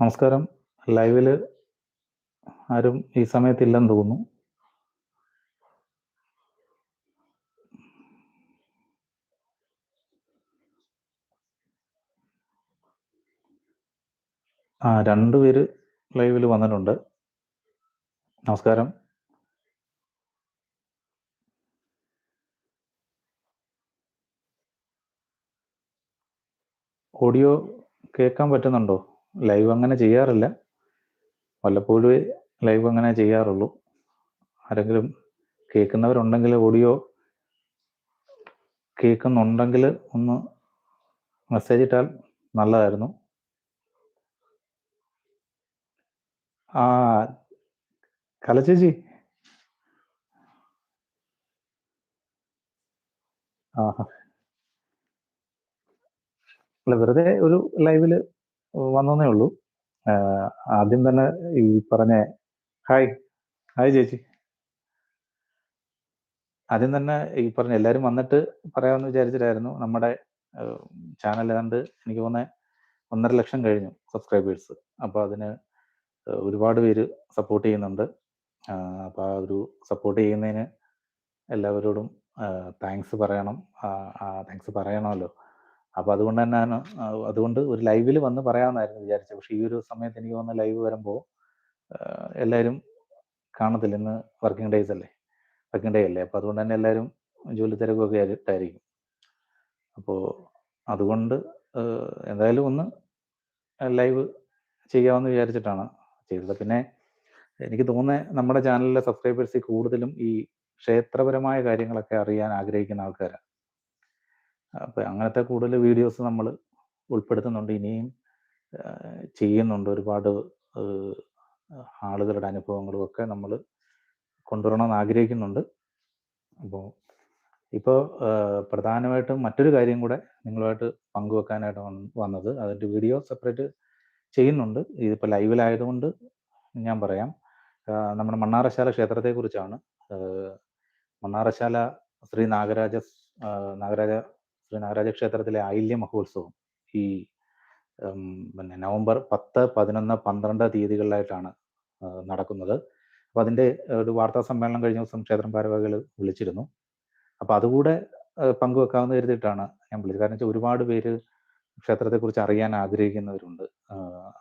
നമസ്കാരം. ലൈവിൽ ആരും ഈ സമയത്ത് ഇല്ലെന്ന് തോന്നുന്നു. ആ രണ്ടുപേര് ലൈവിൽ വന്നിട്ടുണ്ട്. നമസ്കാരം. ഓഡിയോ കേൾക്കാൻ പറ്റുന്നുണ്ടോ? ലൈവ് അങ്ങനെ ചെയ്യാറില്ല. വല്ലപ്പോഴും ലൈവ് അങ്ങനെ ചെയ്യാറുള്ളൂ. ആരെങ്കിലും കേൾക്കുന്നവരുണ്ടെങ്കിൽ ഓഡിയോ കേൾക്കുന്നുണ്ടെങ്കിൽ ഒന്ന് മെസ്സേജ് ഇട്ടാൽ നല്ലതായിരുന്നു. ആ കലച്ചേച്ചി ആ അല്ല വെറുതെ ഒരു ലൈവിൽ വന്നേ ഉള്ളൂ. ആദ്യം തന്നെ ഈ പറഞ്ഞ ഹായ് ഹായ് ചേച്ചി. ആദ്യം തന്നെ ഈ പറഞ്ഞ എല്ലാവരും വന്നിട്ട് പറയാമെന്ന് വിചാരിച്ചിട്ടായിരുന്നു നമ്മുടെ ചാനൽ ഏതാണ്ട് എനിക്ക് തോന്നുന്നത് ഒന്നര ലക്ഷം കഴിഞ്ഞു സബ്സ്ക്രൈബേഴ്സ് അപ്പോൾ അതിന് ഒരുപാട് പേര് സപ്പോർട്ട് ചെയ്യുന്നുണ്ട്. അപ്പോൾ ആ ഒരു സപ്പോർട്ട് ചെയ്യുന്നതിന് എല്ലാവരോടും താങ്ക്സ് പറയണം. താങ്ക്സ് പറയണമല്ലോ. അപ്പോൾ അതുകൊണ്ട് തന്നെ അതുകൊണ്ട് ഒരു ലൈവിൽ വന്ന് പറയാമെന്നായിരുന്നു വിചാരിച്ചത്. പക്ഷേ ഈ ഒരു സമയത്ത് എനിക്ക് വന്ന ലൈവ് വരുമ്പോൾ എല്ലാവരും കാണത്തില്ല. ഇന്ന് വർക്കിംഗ് ഡേയ്സ് അല്ലേ? വർക്കിംഗ് ഡേ അല്ലേ? അപ്പോൾ അതുകൊണ്ട് തന്നെ എല്ലാവരും ജോലി തിരക്കൊക്കെ ആയിട്ടായിരിക്കും അപ്പോൾ അതുകൊണ്ട് എന്തായാലും ഒന്ന് ലൈവ് ചെയ്യാമെന്ന് വിചാരിച്ചിട്ടാണ് ചെയ്തത്. പിന്നെ എനിക്ക് തോന്നുന്നത് നമ്മുടെ ചാനലിലെ സബ്സ്ക്രൈബേഴ്സിൽ കൂടുതലും ഈ ക്ഷേത്രപരമായ കാര്യങ്ങളൊക്കെ അറിയാൻ ആഗ്രഹിക്കുന്ന ആൾക്കാരാണ് അപ്പോൾ അങ്ങനത്തെ കൂടുതൽ വീഡിയോസ് നമ്മൾ ഉൾപ്പെടുത്തുന്നുണ്ട്. ഇനിയും ചെയ്യുന്നുണ്ട്. ഒരുപാട് ആളുകളുടെ അനുഭവങ്ങളും ഒക്കെ നമ്മൾ കൊണ്ടുവരണമെന്ന് ആഗ്രഹിക്കുന്നുണ്ട്. അപ്പോൾ ഇപ്പോൾ പ്രധാനമായിട്ടും മറ്റൊരു കാര്യം കൂടെ നിങ്ങളുമായിട്ട് പങ്കുവെക്കാനായിട്ട് വന്ന് വന്നത് അതിന്റെ വീഡിയോ സെപ്പറേറ്റ് ചെയ്യുന്നുണ്ട്. ഇതിപ്പോൾ ലൈവിലായതുകൊണ്ട് ഞാൻ പറയാം. നമ്മുടെ മണ്ണാറശാല ക്ഷേത്രത്തെക്കുറിച്ചാണ്. മണ്ണാറശാല ശ്രീ നാഗരാജ നാഗരാജ ശ്രീ നാഗരാജ ക്ഷേത്രത്തിലെ ആയില്യ മഹോത്സവം. ഈ പിന്നെ നവംബർ പത്ത് പതിനൊന്ന് പന്ത്രണ്ട് തീയതികളിലായിട്ടാണ് നടക്കുന്നത്. അപ്പൊ അതിന്റെ ഒരു വാർത്താ സമ്മേളനം കഴിഞ്ഞ ദിവസം ക്ഷേത്രം ഭാരവാഹികൾ വിളിച്ചിരുന്നു. അപ്പൊ അതുകൂടെ പങ്കുവെക്കാവുന്ന കരുതിയിട്ടാണ് ഞാൻ വിളിച്ചത്. കാരണം വെച്ചാൽ ഒരുപാട് പേര് ക്ഷേത്രത്തെക്കുറിച്ച് അറിയാൻ ആഗ്രഹിക്കുന്നവരുണ്ട്.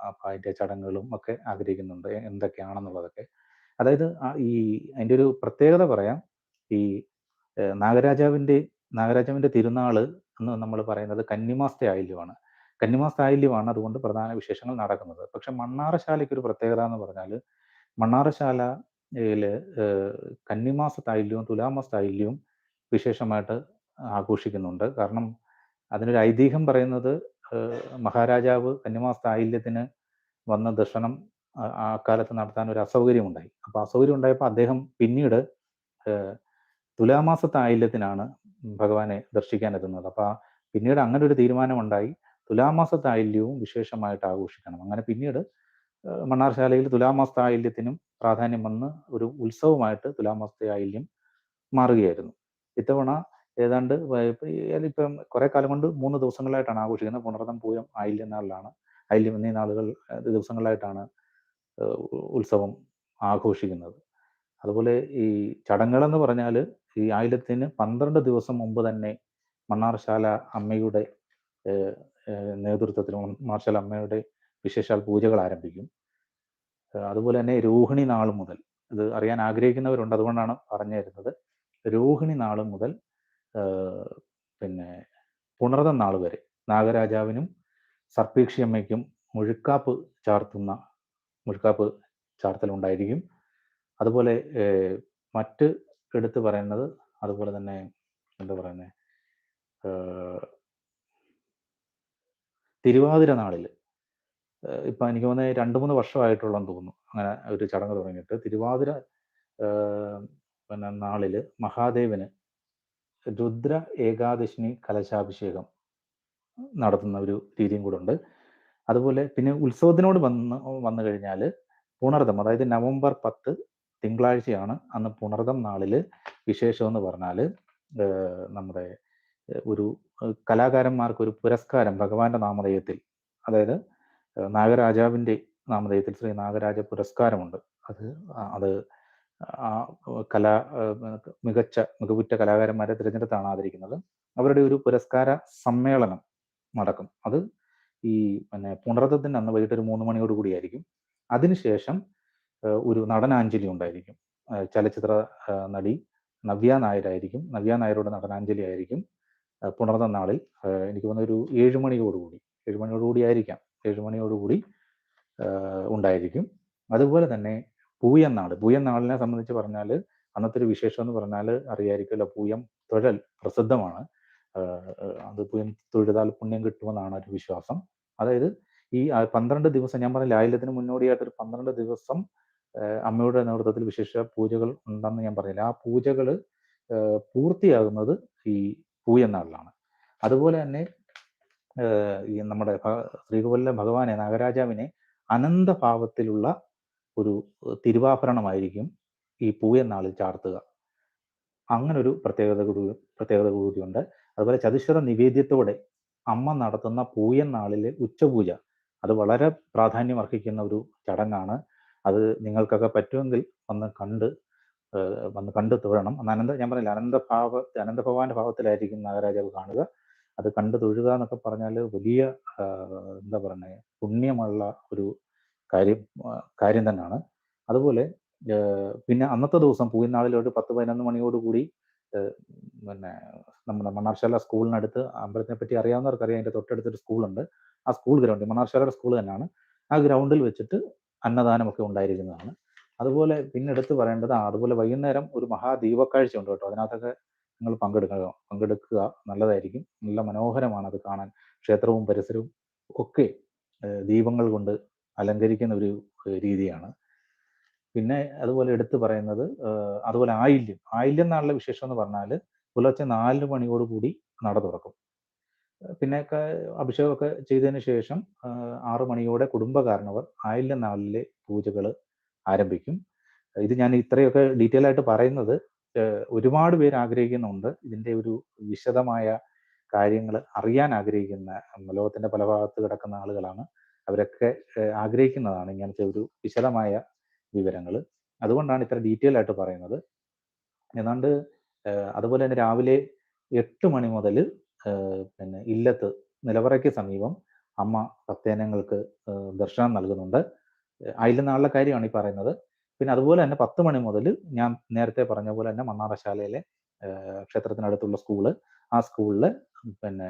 അപ്പൊ അതിന്റെ ചടങ്ങുകളും ഒക്കെ ആഗ്രഹിക്കുന്നുണ്ട്. എന്തൊക്കെയാണെന്നുള്ളതൊക്കെ. അതായത് ഈ അതിന്റെ ഒരു പ്രത്യേകത പറയാം. ഈ നാഗരാജാവിന്റെ നാഗരാജാവിന്റെ തിരുനാൾ എന്ന് നമ്മൾ പറയുന്നത് കന്നിമാസത്തെ ആയില്യമാണ്. കന്നിമാസ ആയില്യമാണ് അതുകൊണ്ട് പ്രധാന വിശേഷങ്ങൾ നടക്കുന്നത്. പക്ഷെ മണ്ണാറശാലയ്ക്ക് ഒരു പ്രത്യേകത എന്ന് പറഞ്ഞാൽ മണ്ണാറശാലയിൽ തുലാമാസ ആയില്യവും വിശേഷമായിട്ട് ആഘോഷിക്കുന്നുണ്ട്. കാരണം അതിനൊരു ഐതിഹ്യം പറയുന്നത് മഹാരാജാവ് കന്നിമാസ ആയില്യത്തിന് വന്ന ദർശനം ആ- കാലത്ത് നടത്താൻ ഒരു അസൗകര്യം ഉണ്ടായി അപ്പോൾ അസൗകര്യം ഉണ്ടായപ്പോൾ അദ്ദേഹം പിന്നീട് തുലാമാസ തുലാമാസത്തെ ആയില്യത്തിനാണ് ഭഗവാനെ ദർശിക്കാൻ എത്തുന്നത് അപ്പോൾ പിന്നീട് അങ്ങനെ ഒരു തീരുമാനമുണ്ടായി. തുലാമാസ ആയില്യവും വിശേഷമായിട്ട് ആഘോഷിക്കണം. അങ്ങനെ പിന്നീട് മണ്ണാർശാലയിൽ തുലാമാസ ആയില്യത്തിനും പ്രാധാന്യം വന്ന് ഒരു ഉത്സവമായിട്ട് തുലാമാസത്തെ ആയില്യം മാറുകയായിരുന്നു. ഇത്തവണ ഏതാണ്ട് ഇപ്പൊ കുറെ കാലം കൊണ്ട് മൂന്ന് ദിവസങ്ങളായിട്ടാണ് ആഘോഷിക്കുന്നത്. പുണർദം പൂയം ആയില്യം നാളിലാണ്. ആയില്യം എന്നീ നാളുകൾ ദിവസങ്ങളായിട്ടാണ് ഉത്സവം ആഘോഷിക്കുന്നത്. അതുപോലെ ഈ ചടങ്ങുകളെന്ന് പറഞ്ഞാൽ ഈ ആയിരത്തിന് പന്ത്രണ്ട് ദിവസം മുമ്പ് തന്നെ മണ്ണാർശാല അമ്മയുടെ നേതൃത്വത്തിൽ മണ്ണാർശാല അമ്മയുടെ വിശേഷാൽ പൂജകൾ ആരംഭിക്കും. അതുപോലെ തന്നെ രോഹിണി നാൾ മുതൽ ഇത് അറിയാൻ ആഗ്രഹിക്കുന്നവരുണ്ട് അതുകൊണ്ടാണ് പറഞ്ഞു തരുന്നത്. രോഹിണി നാൾ മുതൽ പിന്നെ പുണർദ നാൾ വരെ നാഗരാജാവിനും സർപ്പീക്ഷി അമ്മയ്ക്കും മുഴുക്കാപ്പ് ചാർത്തുന്ന മുഴുക്കാപ്പ് ചാർത്തലുണ്ടായിരിക്കും അതുപോലെ മറ്റ് എടുത്തു പറയുന്നത് അതുപോലെ തന്നെ എന്താ പറയുന്നത് തിരുവാതിര നാളിൽ ഇപ്പം എനിക്ക് തോന്നുന്നത് രണ്ട് മൂന്ന് വർഷമായിട്ടുള്ളതെന്ന് തോന്നുന്നു. അങ്ങനെ ഒരു ചടങ്ങ് തുടങ്ങിയിട്ട് തിരുവാതിര പിന്നെ നാളിൽ മഹാദേവന് രുദ്ര ഏകാദശിനി കലശാഭിഷേകം നടത്തുന്ന ഒരു രീതിയും കൂടെ ഉണ്ട്. അതുപോലെ പിന്നെ ഉത്സവത്തിനോട് വന്ന് വന്നു കഴിഞ്ഞാൽ പുണർദം അതായത് നവംബർ പത്ത് തിങ്കളാഴ്ചയാണ് അന്ന് പുണർദം നാളിൽ വിശേഷം എന്ന് പറഞ്ഞാൽ നമ്മുടെ ഒരു കലാകാരന്മാർക്ക് ഒരു പുരസ്കാരം ഭഗവാന്റെ നാമധേയത്തിൽ അതായത് നാഗരാജാവിന്റെ നാമധേയത്തിൽ ശ്രീ നാഗരാജ പുരസ്കാരമുണ്ട്. അത് അത് ആ കലാ മികച്ച മികവുറ്റ കലാകാരന്മാരെ തിരഞ്ഞെടുത്താണ് ആദരിക്കുന്നത്. അവരുടെ ഒരു പുരസ്കാര സമ്മേളനം നടക്കും. അത് ഈ പിന്നെ പുണർത്തത്തിന്റെ അന്ന് വൈകിട്ട് ഒരു മൂന്ന് മണിയോട് കൂടിയായിരിക്കും. അതിനുശേഷം ഒരു നടനാഞ്ജലി ഉണ്ടായിരിക്കും. ചലച്ചിത്ര നടി നവ്യ നായരായിരിക്കും. നവ്യ നായരുടെ നടനാഞ്ജലി ആയിരിക്കും. പുണർന്ന നാളിൽ എനിക്ക് തോന്നുന്ന ഒരു ഏഴ് മണിയോടുകൂടി ഏഴ് മണിയോടുകൂടി ആയിരിക്കാം. ഏഴ് മണിയോടുകൂടി ഏഹ് ഉണ്ടായിരിക്കും. അതുപോലെ തന്നെ പൂയനാട്. പൂയനാളിനെ സംബന്ധിച്ച് പറഞ്ഞാൽ അന്നത്തെ ഒരു വിശേഷം എന്ന് പറഞ്ഞാൽ അറിയായിരിക്കുമല്ലോ പൂയം തൊഴൽ പ്രസിദ്ധമാണ്. അത് പൂയം തൊഴുതാൽ പുണ്യം കിട്ടുമെന്നാണ് ഒരു വിശ്വാസം. അതായത് ഈ പന്ത്രണ്ട് ദിവസം ഞാൻ പറഞ്ഞ ലായലത്തിന് മുന്നോടിയായിട്ട് ഒരു പന്ത്രണ്ട് ദിവസം അമ്മയുടെ നേതൃത്വത്തിൽ വിശേഷ പൂജകൾ ഉണ്ടെന്ന് ഞാൻ പറഞ്ഞില്ല. ആ പൂജകൾ പൂർത്തിയാകുന്നത് ഈ പൂയനാളിലാണ് അതുപോലെ തന്നെ ഈ നമ്മുടെ ശ്രീകോവിലെ ഭഗവാനെ നാഗരാജാവിനെ അനന്തഭാവത്തിലുള്ള ഒരു തിരുവാഭരണമായിരിക്കും ഈ പൂയനാളിൽ ചാർത്തുക. അങ്ങനൊരു പ്രത്യേകത കൂടി പ്രത്യേകത കൂടിയുണ്ട്. അതുപോലെ ചതുശ്വര നിവേദ്യത്തോടെ അമ്മ നടത്തുന്ന പൂയൻ നാളിലെ ഉച്ചപൂജ അത് വളരെ പ്രാധാന്യം അർഹിക്കുന്ന ഒരു ചടങ്ങാണ്. അത് നിങ്ങൾക്കൊക്കെ പറ്റുമെങ്കിൽ വന്ന് കണ്ട് വന്ന് കണ്ടു തൊഴണം. അന്ന് അനന്ത ഞാൻ പറഞ്ഞില്ല അനന്തഭാവ അനന്തഭവാന്റെ ഭാവത്തിലായിരിക്കും നാഗരാജാവ് കാണുക. അത് കണ്ടു തൊഴുക എന്നൊക്കെ പറഞ്ഞാൽ വലിയ എന്താ പറയുന്നത് പുണ്യമുള്ള ഒരു കാര്യം കാര്യം തന്നെയാണ്. അതുപോലെ പിന്നെ അന്നത്തെ ദിവസം പൂയിനാളിൽ ഒരു പത്ത് പതിനൊന്ന് മണിയോടുകൂടി പിന്നെ നമ്മുടെ മണ്ണാർശാല സ്കൂളിനടുത്ത് അമ്പലത്തിനെ പറ്റി അറിയാവുന്നവർക്ക് അറിയാം അതിന്റെ തൊട്ടടുത്തൊരു സ്കൂളുണ്ട്. ആ സ്കൂൾ ഗ്രൗണ്ട് മണ്ണാർശാലയുടെ സ്കൂൾ തന്നെയാണ്. ആ ഗ്രൗണ്ടിൽ വെച്ചിട്ട് അന്നദാനമൊക്കെ ഉണ്ടായിരിക്കുന്നതാണ്. അതുപോലെ പിന്നെ എടുത്ത് പറയേണ്ടത് അതുപോലെ വൈകുന്നേരം ഒരു മഹാദീപക്കാഴ്ച ഉണ്ട് കേട്ടോ. അതിനകത്തൊക്കെ നിങ്ങൾ പങ്കെടുക്കുക പങ്കെടുക്കുക. നല്ലതായിരിക്കും. നല്ല മനോഹരമാണ് അത് കാണാൻ. ക്ഷേത്രവും പരിസരവും ഒക്കെ ദീപങ്ങൾ കൊണ്ട് അലങ്കരിക്കുന്ന ഒരു രീതിയാണ്. പിന്നെ അതുപോലെ എടുത്തു പറയുന്നത് അതുപോലെ ആയില്യം. ആയില്യം നാളിലെ വിശേഷം എന്ന് പറഞ്ഞാൽ പുലർച്ചെ നാല് മണിയോടുകൂടി നട തുറക്കും. പിന്നെ അഭിഷേകമൊക്കെ ചെയ്തതിന് ശേഷം ആറു മണിയോടെ കുടുംബകാരണവർ ആയില്ല നാളിലെ പൂജകൾ ആരംഭിക്കും. ഇത് ഞാൻ ഇത്രയൊക്കെ ഡീറ്റെയിൽ ആയിട്ട് പറയുന്നത് ഒരുപാട് പേര് ആഗ്രഹിക്കുന്നുണ്ട്. ഇതിന്റെ ഒരു വിശദമായ കാര്യങ്ങൾ അറിയാൻ ആഗ്രഹിക്കുന്ന ലോകത്തിന്റെ പല ഭാഗത്ത് കിടക്കുന്ന ആളുകളാണ്. അവരൊക്കെ ആഗ്രഹിക്കുന്നതാണ് ഇങ്ങനത്തെ ഒരു വിശദമായ വിവരങ്ങൾ അതുകൊണ്ടാണ് ഇത്ര ഡീറ്റെയിൽ ആയിട്ട് പറയുന്നത്. ഏതാണ്ട് അതുപോലെ തന്നെ രാവിലെ എട്ട് മണി മുതൽ പിന്നെ ഇല്ലത്ത് നിലവറയ്ക്ക് സമീപം അമ്മ ഭക്തജനങ്ങൾക്ക് ദർശനം നൽകുന്നുണ്ട്. അതിൽ നാളിലെ കാര്യമാണ് ഈ പറയുന്നത്. പിന്നെ അതുപോലെ തന്നെ പത്ത് മണി മുതൽ ഞാൻ നേരത്തെ പറഞ്ഞ പോലെ തന്നെ മണ്ണാറശാലയിലെ ക്ഷേത്രത്തിനടുത്തുള്ള സ്കൂൾ. ആ സ്കൂളിൽ പിന്നെ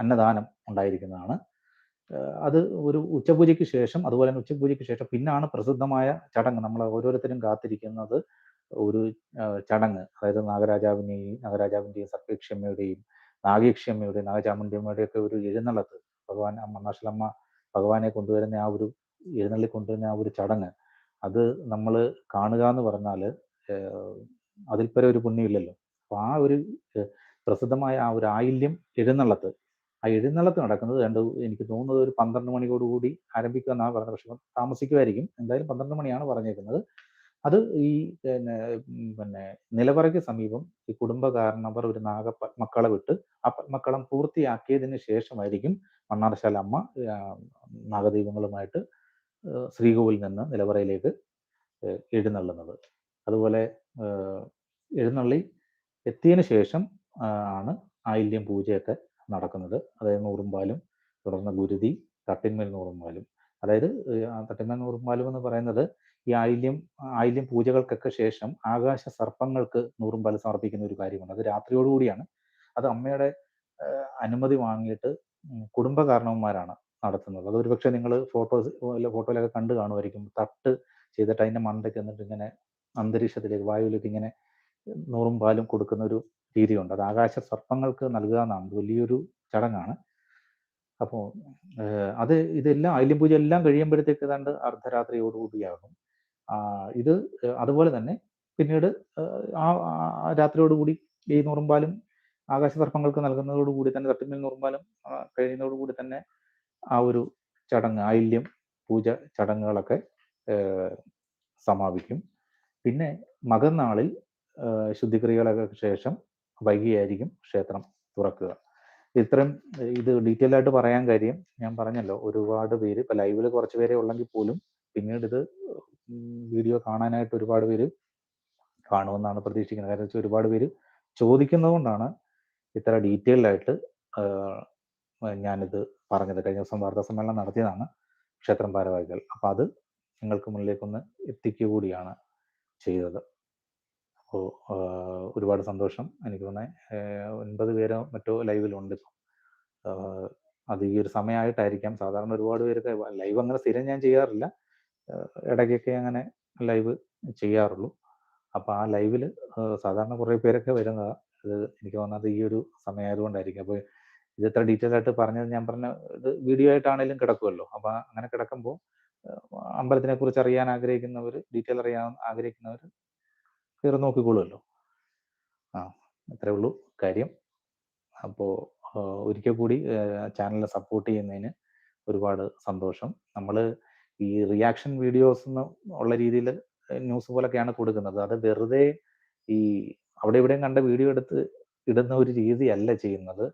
അന്നദാനം ഉണ്ടായിരിക്കുന്നതാണ്. അത് ഒരു ഉച്ചപൂജയ്ക്ക് ശേഷം അതുപോലെ തന്നെ ഉച്ചപൂജയ്ക്ക് ശേഷം പിന്നാണ് പ്രസിദ്ധമായ ചടങ്ങ്. നമ്മൾ ഓരോരുത്തരും കാത്തിരിക്കുന്നത് ഒരു ചടങ്ങ്. അതായത് നാഗരാജാവിനെയും നാഗരാജാവിന്റെയും സർപ്പേക്ഷമ്മയുടെയും നാഗേക്ഷമ്മയുടെയും നാഗചാമുണ്ഡിയമ്മയുടെയും ഒക്കെ ഒരു എഴുന്നള്ളത്ത് ഭഗവാൻ മണ്ണാശലമ്മ ഭഗവാനെ കൊണ്ടുവരുന്ന ആ ഒരു എഴുന്നള്ളി കൊണ്ടുവരുന്ന ആ ഒരു ചടങ്ങ് അത് നമ്മൾ കാണുക എന്ന് പറഞ്ഞാൽ അതിൽ പരം ഒരു പുണ്യമില്ലല്ലോ. അപ്പോൾ ആ ഒരു പ്രസിദ്ധമായ ആ ഒരു ആയില്യം എഴുന്നള്ളത്ത് ആ എഴുന്നള്ളത്ത് നടക്കുന്നത് രണ്ട് എനിക്ക് തോന്നുന്നത് ഒരു പന്ത്രണ്ട് മണിയോടുകൂടി ആരംഭിക്കുക എന്നാണ് പറഞ്ഞത്. പക്ഷെ താമസിക്കുമായിരിക്കും. എന്തായാലും പന്ത്രണ്ട് മണിയാണ് പറഞ്ഞേക്കുന്നത്. അത് ഈ പിന്നെ പിന്നെ നിലവറയ്ക്ക് സമീപം ഈ കുടുംബകാരണവർ ഒരു നാഗ മക്കളെ വിട്ട് ആ മക്കളം പൂർത്തിയാക്കിയതിന് ശേഷമായിരിക്കും മണ്ണാറശാല അമ്മ നാഗദൈവങ്ങളുമായിട്ട് ശ്രീകോവിൽ നിന്ന് നിലവറയിലേക്ക് എഴുന്നള്ളുന്നത്. അതുപോലെ എഴുന്നള്ളി എത്തിയതിന് ശേഷം ആണ് ആയില്യം പൂജയൊക്കെ നടക്കുന്നത്. അതായത് നൂറുമ്പാലും തുടർന്ന് ഗുരുതി തട്ടിന്മേൽ നൂറുമ്പാലും അതായത് തട്ടിന്മേൽ നൂറുമ്പാലും എന്ന് പറയുന്നത് ഈ ആയില്യം ആയില്യം പൂജകൾക്കൊക്കെ ശേഷം ആകാശ സർപ്പങ്ങൾക്ക് നൂറും പല സമർപ്പിക്കുന്ന ഒരു കാര്യമാണ് അത് രാത്രിയോടുകൂടിയാണ് അത് അമ്മയുടെ അനുമതി വാങ്ങിയിട്ട് കുടുംബ കാരണവന്മാരാണ് നടത്തുന്നത്. അത് ഒരുപക്ഷെ നിങ്ങൾ ഫോട്ടോസ് ഫോട്ടോയിലൊക്കെ കണ്ടു കാണുമായിരിക്കും. തട്ട് ചെയ്തിട്ട് അതിന്റെ മണ്ടയ്ക്ക് എന്നിട്ട് ഇങ്ങനെ അന്തരീക്ഷത്തിലേക്ക് വായുവിലേക്ക് ഇങ്ങനെ നൂറും പാലും കൊടുക്കുന്ന ഒരു രീതിയുണ്ട്. അത് ആകാശ സർപ്പങ്ങൾക്ക് നൽകുക എന്നാണ് വലിയൊരു ചടങ്ങാണ്. അപ്പോൾ അത് ഇതെല്ലാം ആയില്യം പൂജ എല്ലാം കഴിയുമ്പോഴത്തേക്ക് ഏതാണ്ട് അർദ്ധരാത്രിയോടുകൂടിയാകും ഇത് അതുപോലെ തന്നെ പിന്നീട് ആ രാത്രിയോടുകൂടി ഈ നുറുമ്പാലും ആകാശ സർപ്പങ്ങൾക്ക് നൽകുന്നതോടുകൂടി തന്നെ തട്ടിന്മേൽ നുറുമ്പാലും കഴിയുന്നതോടുകൂടി തന്നെ ആ ഒരു ചടങ്ങ് ആയില്യം പൂജ ചടങ്ങുകളൊക്കെ സമാപിക്കും. പിന്നെ മകന്നാളിൽ ശുദ്ധിക്രിയകളൊക്കെ ശേഷം വൈകിയായിരിക്കും ക്ഷേത്രം തുറക്കുക. ഇത്രയും ഇത് ഡീറ്റെയിൽ ആയിട്ട് പറയാൻ കാര്യം ഞാൻ പറഞ്ഞല്ലോ ഒരുപാട് പേര് ഇപ്പൊ ലൈവിൽ കുറച്ച് പേരെ ഉള്ളെങ്കിൽ പോലും പിന്നീട് ഇത് വീഡിയോ കാണാനായിട്ട് ഒരുപാട് പേര് കാണുമെന്നാണ് പ്രതീക്ഷിക്കുന്നത്. കാരണം വെച്ചാൽ ഒരുപാട് പേര് ചോദിക്കുന്നതുകൊണ്ടാണ് ഇത്ര ഡീറ്റെയിൽഡ് ആയിട്ട് ഞാനിത് പറഞ്ഞത്. കഴിഞ്ഞ ദിവസം വാർത്താ സമ്മേളനം നടത്തിയതാണ് ക്ഷേത്രം ഭാരവാഹികൾ. അപ്പം അത് നിങ്ങൾക്ക് മുന്നിലേക്കൊന്ന് എത്തിക്കുക കൂടിയാണ് ചെയ്തത് അപ്പോൾ ഒരുപാട് സന്തോഷം. എനിക്ക് തോന്നുന്നത് ഒൻപത് പേരോ മറ്റോ ലൈവിലുണ്ട് ഇപ്പം. അത് ഈ ഒരു സമയമായിട്ടായിരിക്കാം. സാധാരണ ഒരുപാട് പേരൊക്കെ ലൈവ് അങ്ങനെ സ്ഥിരം ഞാൻ ചെയ്യാറില്ല. ഇടയ്ക്കൊക്കെ അങ്ങനെ ലൈവ് ചെയ്യാറുള്ളൂ. അപ്പോൾ ആ ലൈവിൽ സാധാരണ കുറേ പേരൊക്കെ വരുന്നതാണ് ഇത് എനിക്ക് തോന്നുന്നത് ഈ ഒരു സമയമായതുകൊണ്ടായിരിക്കും അപ്പോൾ ഇത് ഇത്ര ഡീറ്റെയിൽ ആയിട്ട് പറഞ്ഞത് ഞാൻ പറഞ്ഞ ഇത് വീഡിയോ ആയിട്ടാണെങ്കിലും കിടക്കുമല്ലോ അപ്പോൾ അങ്ങനെ കിടക്കുമ്പോൾ അമ്പലത്തിനെ കുറിച്ച് അറിയാൻ ആഗ്രഹിക്കുന്നവർ ഡീറ്റെയിൽ അറിയാൻ ആഗ്രഹിക്കുന്നവർ കയറി നോക്കിക്കോളുമല്ലോ ആ അത്രേ ഉള്ളൂ കാര്യം. അപ്പോൾ ഒരിക്കൽ കൂടി ചാനലിനെ സപ്പോർട്ട് ചെയ്യുന്നതിന് ഒരുപാട് സന്തോഷം. നമ്മൾ ഈ റിയാക്ഷൻ വീഡിയോസ് ഉള്ള രീതിയിൽ ന്യൂസ് പോലൊക്കെയാണ് കൊടുക്കുന്നത്. അത് വെറുതെ ഈ അവിടെ ഇവിടെയും കണ്ട വീഡിയോ എടുത്ത് ഇടുന്ന ഒരു രീതിയല്ല ചെയ്യുന്നത്.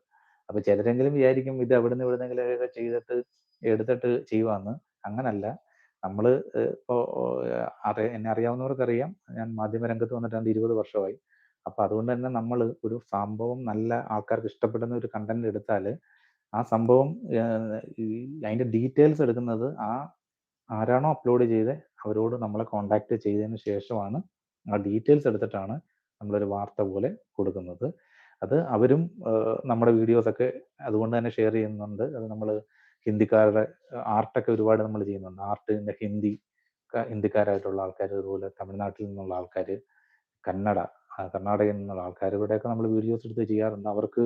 അപ്പൊ ചിലരെങ്കിലും വിചാരിക്കും ഇത് അവിടുന്ന് ഇവിടുന്നെങ്കിലൊക്കെ ചെയ്തിട്ട് എടുത്തിട്ട് ചെയ്യുവാന്ന്. അങ്ങനല്ല. നമ്മൾ ഇപ്പോൾ അറിയ എന്നെ അറിയാവുന്നവർക്കറിയാം. ഞാൻ മാധ്യമരംഗത്ത് വന്നിട്ട് ഇരുപത് വർഷമായി. അപ്പൊ അതുകൊണ്ട് തന്നെ നമ്മൾ ഒരു സംഭവം നല്ല ആൾക്കാർക്ക് ഇഷ്ടപ്പെടുന്ന ഒരു കണ്ടന്റ് എടുത്താൽ ആ സംഭവം അതിന്റെ ഡീറ്റെയിൽസ് എടുക്കുന്നത് ആ ആരാണോ അപ്ലോഡ് ചെയ്ത് അവരോട് നമ്മളെ കോണ്ടാക്ട് ചെയ്തതിന് ശേഷമാണ് ആ ഡീറ്റെയിൽസ് എടുത്തിട്ടാണ് നമ്മളൊരു വാർത്ത പോലെ കൊടുക്കുന്നത്. അത് അവരും നമ്മുടെ വീഡിയോസൊക്കെ അതുകൊണ്ട് തന്നെ ഷെയർ ചെയ്യുന്നുണ്ട്. അത് നമ്മൾ ഹിന്ദിക്കാരുടെ ആർട്ടൊക്കെ ഒരുപാട് നമ്മൾ ചെയ്യുന്നുണ്ട്. ആർട്ടിന്റെ ഹിന്ദി ഹിന്ദിക്കാരായിട്ടുള്ള ആൾക്കാർ അതുപോലെ തമിഴ്നാട്ടിൽ നിന്നുള്ള ആൾക്കാർ കന്നഡ കർണാടകയിൽ നിന്നുള്ള ആൾക്കാർ ഇവിടെയൊക്കെ നമ്മൾ വീഡിയോസ് എടുത്ത് ചെയ്യാറുണ്ട്. അവർക്ക്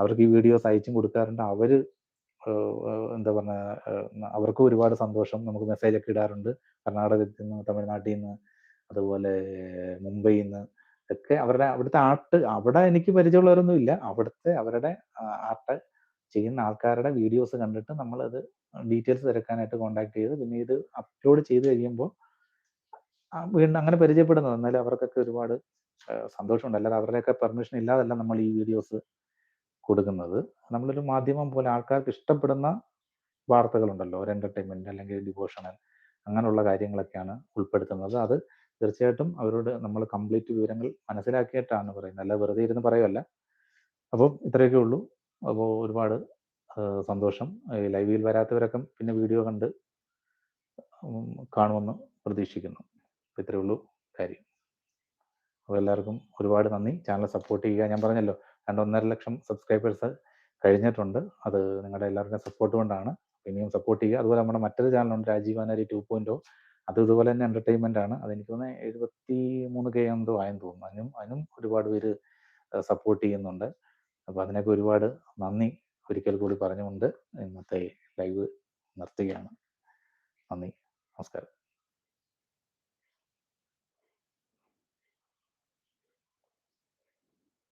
അവർക്ക് ഈ വീഡിയോസ് അയച്ചും കൊടുക്കാറുണ്ട്. അവർ എന്താ പറഞ്ഞ അവർക്കും ഒരുപാട് സന്തോഷം നമുക്ക് മെസ്സേജ് ഒക്കെ ഇടാറുണ്ട്. കർണാടകത്തിൽ നിന്ന് തമിഴ്നാട്ടിൽ നിന്ന് അതുപോലെ മുംബൈയിൽ നിന്ന് ഒക്കെ അവരുടെ അവിടുത്തെ ആർട്ട് അവിടെ എനിക്ക് പരിചയമുള്ളവരൊന്നും ഇല്ല. അവിടുത്തെ അവരുടെ ആർട്ട് ചെയ്യുന്ന ആൾക്കാരുടെ വീഡിയോസ് കണ്ടിട്ട് നമ്മൾ നമ്മളത് ഡീറ്റെയിൽസ് തിരക്കാനായിട്ട് കോണ്ടാക്ട് ചെയ്ത് പിന്നെ ഇത് അപ്ലോഡ് ചെയ്ത് കഴിയുമ്പോൾ വീണ്ടും അങ്ങനെ പരിചയപ്പെടുന്നത്. എന്നാലും അവർക്കൊക്കെ ഒരുപാട് സന്തോഷമുണ്ട്. അല്ലാതെ അവരുടെയൊക്കെ പെർമിഷൻ ഇല്ലാതല്ല നമ്മൾ ഈ വീഡിയോസ് കൊടുക്കുന്നത്. നമ്മളൊരു മാധ്യമം പോലെ ആൾക്കാർക്ക് ഇഷ്ടപ്പെടുന്ന വാർത്തകളുണ്ടല്ലോ. ഒരു എന്റർടൈൻമെന്റ് അല്ലെങ്കിൽ ഡിവോഷണൽ അങ്ങനെയുള്ള കാര്യങ്ങളൊക്കെയാണ് ഉൾപ്പെടുത്തുന്നത്. അത് തീർച്ചയായിട്ടും അവരോട് നമ്മൾ കംപ്ലീറ്റ് വിവരങ്ങൾ മനസ്സിലാക്കിയിട്ടാണ് പറയുന്നത്. അല്ല വെറുതെ ഇരുന്ന് പറയുമല്ല അപ്പം ഇത്രയൊക്കെ ഉള്ളൂ. അപ്പോൾ ഒരുപാട് സന്തോഷം. ലൈവിൽ വരാത്തവരൊക്കെ പിന്നെ വീഡിയോ കണ്ട് കാണുമെന്ന് പ്രതീക്ഷിക്കുന്നു. ഇത്രയേ ഉള്ളൂ കാര്യം. അപ്പോൾ എല്ലാവർക്കും ഒരുപാട് നന്ദി. ചാനൽ സപ്പോർട്ട് ചെയ്യുക. ഞാൻ പറഞ്ഞല്ലോ രണ്ട് ഒന്നര ലക്ഷം സബ്സ്ക്രൈബേഴ്സ് കഴിഞ്ഞിട്ടുണ്ട്. അത് നിങ്ങളുടെ എല്ലാവരുടെയും സപ്പോർട്ട് കൊണ്ടാണ്. ഇനിയും സപ്പോർട്ട് ചെയ്യുക. അതുപോലെ നമ്മുടെ മറ്റൊരു ചാനലുണ്ട് രാജീവ് അനരി ടു പോയിന്റ് അത് ഇതുപോലെ തന്നെ എന്റർടൈൻമെന്റ് ആണ്. അതെനിക്ക് തോന്നുന്നത് എഴുപത്തി മൂന്ന് കെ എന്തോ ആയെന്ന് തോന്നുന്നു. അതിനും അതിനും ഒരുപാട് പേര് സപ്പോർട്ട് ചെയ്യുന്നുണ്ട്. അപ്പോൾ അതിനൊക്കെ ഒരുപാട് നന്ദി ഒരിക്കൽ കൂടി പറഞ്ഞുകൊണ്ട് ഇന്നത്തെ ലൈവ് നിർത്തുകയാണ്. നന്ദി. നമസ്കാരം.